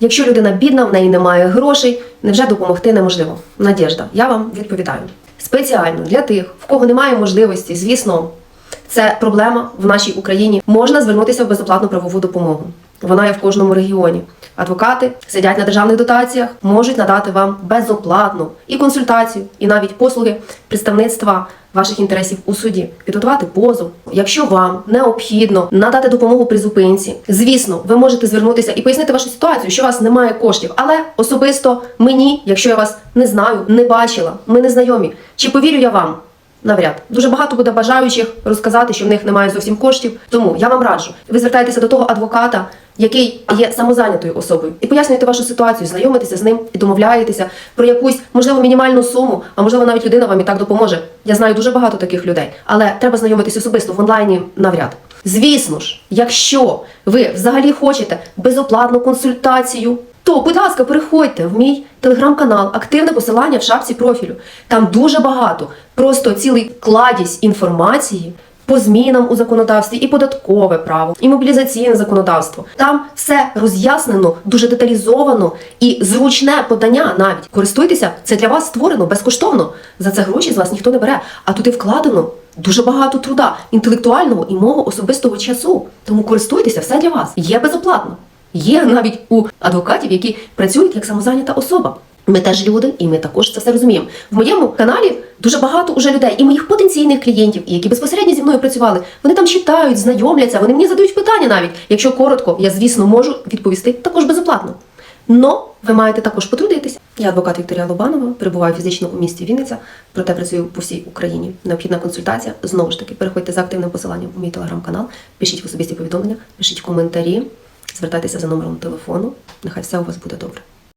Якщо людина бідна, в неї немає грошей, невже допомогти неможливо? Надіжда, я вам відповідаю. Спеціально для тих, в кого немає можливості, звісно, це проблема в нашій Україні. Можна звернутися в безоплатну правову допомогу. Вона є в кожному регіоні. Адвокати сидять на державних дотаціях, можуть надати вам безоплатну і консультацію, і навіть послуги представництва ваших інтересів у суді, підготувати позов. Якщо вам необхідно надати допомогу при зупинці, звісно, ви можете звернутися і пояснити вашу ситуацію, що у вас немає коштів. Але особисто мені, якщо я вас не знаю, не бачила, ми не знайомі, чи повірю я вам? Навряд дуже багато буде бажаючих розказати, що в них немає зовсім коштів. Тому я вам раджу. Ви звертаєтеся до того адвоката, який є самозайнятою особою, і пояснюєте вашу ситуацію, знайомитеся з ним і домовляєтеся про якусь можливо мінімальну суму, а можливо навіть людина вам і так допоможе. Я знаю дуже багато таких людей, але треба знайомитися особисто в онлайні навряд. Звісно ж, якщо ви взагалі хочете безоплатну консультацію, то, будь ласка, переходьте в мій телеграм-канал, активне посилання в шапці профілю. Там дуже багато, просто цілий кладість інформації по змінам у законодавстві, і податкове право, і мобілізаційне законодавство. Там все роз'яснено, дуже деталізовано і зручне подання навіть. Користуйтеся, це для вас створено безкоштовно. За це гроші з вас ніхто не бере. А туди вкладено дуже багато труда, інтелектуального і мого особистого часу. Тому користуйтеся, все для вас. Є безоплатно. Є навіть у адвокатів, які працюють як самозайнята особа. Ми теж люди, і ми також це все розуміємо. В моєму каналі дуже багато уже людей, і моїх потенційних клієнтів, які безпосередньо зі мною працювали. Вони там читають, знайомляться, вони мені задають питання навіть. Якщо коротко, я звісно можу відповісти також безоплатно. Но ви маєте також потрудитися. Я адвокат Вікторія Лобанова, перебуваю фізично у місті Вінниця, проте працюю по всій Україні. Необхідна консультація. Знову ж таки, переходьте за активним посиланням у мій телеграм-канал, пишіть в особисті повідомлення, пишіть коментарі, звертайтеся за номером телефону. Нехай все у вас буде добре.